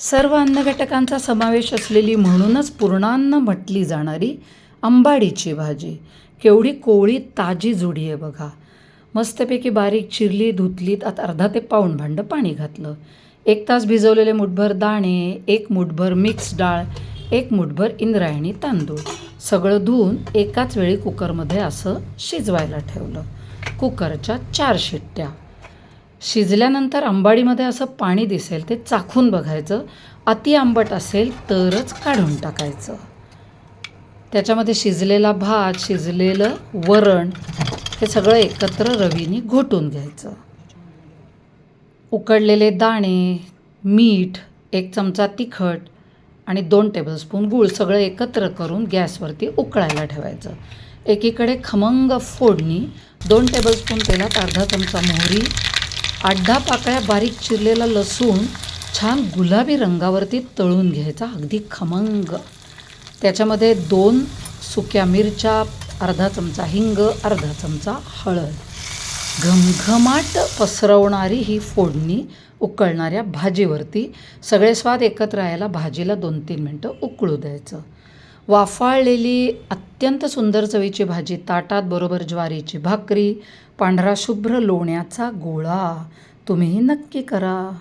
सर्व अन्नघटकांचा समावेश असलेली म्हणूनच पूर्णान्न म्हटली जाणारी आंबाडीची भाजी. केवढी कोवळी ताजी जुडी आहे बघा. मस्तपैकी बारीक चिरली धुतलीत आता अर्धा ते पाऊण भांडं पाणी घातलं. एक तास भिजवलेले मुठभर दाणे एक मुठभर मिक्स डाळ एक मुठभर इंद्रायणी तांदूळ. सगळं धुवून एकाच वेळी कुकरमध्ये असं शिजवायला ठेवलं. कुकरच्या चार शिट्ट्या. शिजल्यानंतर आंबाडीमध्ये असं पाणी दिसेल ते चाखून बघायचं. अति आंबट असेल तरच काढून टाकायचं. त्याच्यामध्ये शिजलेला भात शिजलेलं वरण हे सगळं एकत्र रवीनी घोटून घ्यायचं. उकडलेले दाणे मीठ एक चमचा तिखट आणि दोन टेबलस्पून गूळ सगळं एकत्र करून गॅसवरती उकळायला ठेवायचं. एकीकडे खमंग फोडणी दोन टेबलस्पून तेलात अर्धा चमचा मोहरी आठ दहा पाकळ्या बारीक चिरलेला लसूण छान गुलाबी रंगावरती तळून घ्यायचा. अगदी खमंग. त्याच्यामध्ये दोन सुक्या मिरच्या अर्धा चमचा हिंग अर्धा चमचा हळद. घमघमाट पसरवणारी ही फोडणी उकळणाऱ्या भाजीवरती सगळे स्वाद एकत्र यायला भाजीला दोन तीन मिनटं उकळू द्यायचं. वाफाळलेली अत्यंत सुंदर चवीची भाजी ताटात बरोबर ज्वारीची भाकरी पांढरा शुभ्र लोण्याचा गोळा. तुम्हीही नक्की करा.